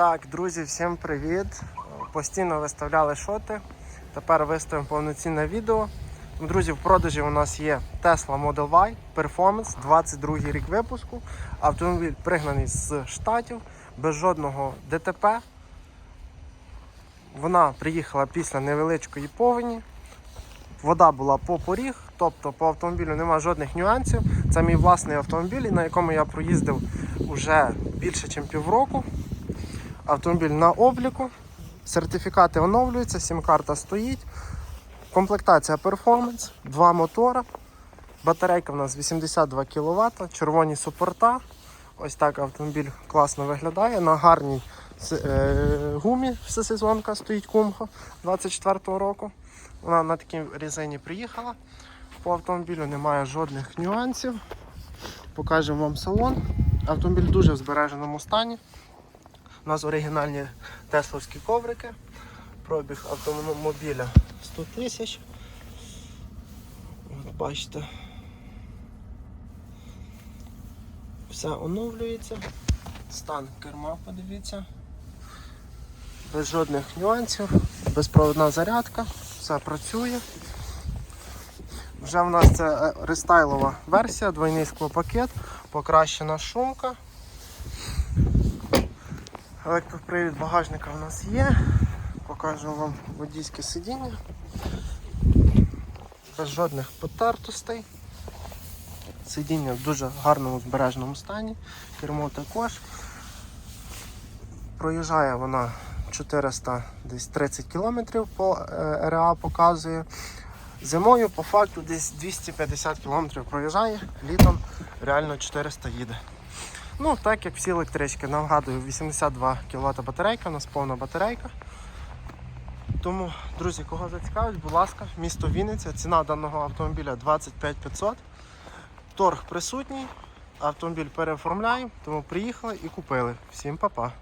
Так, друзі, всім привіт! Постійно виставляли шоти. Тепер виставимо повноцінне відео. Друзі, в продажі у нас є Tesla Model Y Performance, 22 рік випуску. Автомобіль пригнаний з штатів, без жодного ДТП. Вона приїхала після невеличкої повені. Вода була по поріг, тобто по автомобілю немає жодних нюансів. Це мій власний автомобіль, на якому я проїздив вже більше, ніж півроку. Автомобіль на обліку, сертифікати оновлюються, сім-карта стоїть. Комплектація Performance, два мотора. Батарейка в нас 82 кВт, червоні супорта. Ось так автомобіль класно виглядає. На гарній е, гумі всесезонка стоїть Кумхо 24-го року. Вона на такій резині приїхала. По автомобілю немає жодних нюансів. Покажемо вам салон. Автомобіль дуже в збереженому стані. У нас оригінальні тесловські коврики. Пробіг автомобіля 100 тисяч. От бачите. Все оновлюється. Стан керма, подивіться. Без жодних нюансів, безпроводна зарядка, все працює. Вже в нас це е, рестайлова версія, двойний склопакет, покращена шумка. Електропривід багажника у нас є. Покажу вам водійське сидіння. Без жодних потертостей. Сидіння в дуже гарному збереженому стані. Кермо також. Проїжджає вона 430 км по е, РА показує. Зимою по факту десь 250 км проїжджає, літом реально 400 їде. Ну, так як всі електрички, нагадую, 82 кВт батарейка, у нас повна батарейка. Тому, друзі, кого зацікавить, будь ласка, місто Вінниця, ціна даного автомобіля 25 500. Торг присутній, автомобіль переоформляємо, тому приїхали і купили. Всім па-па.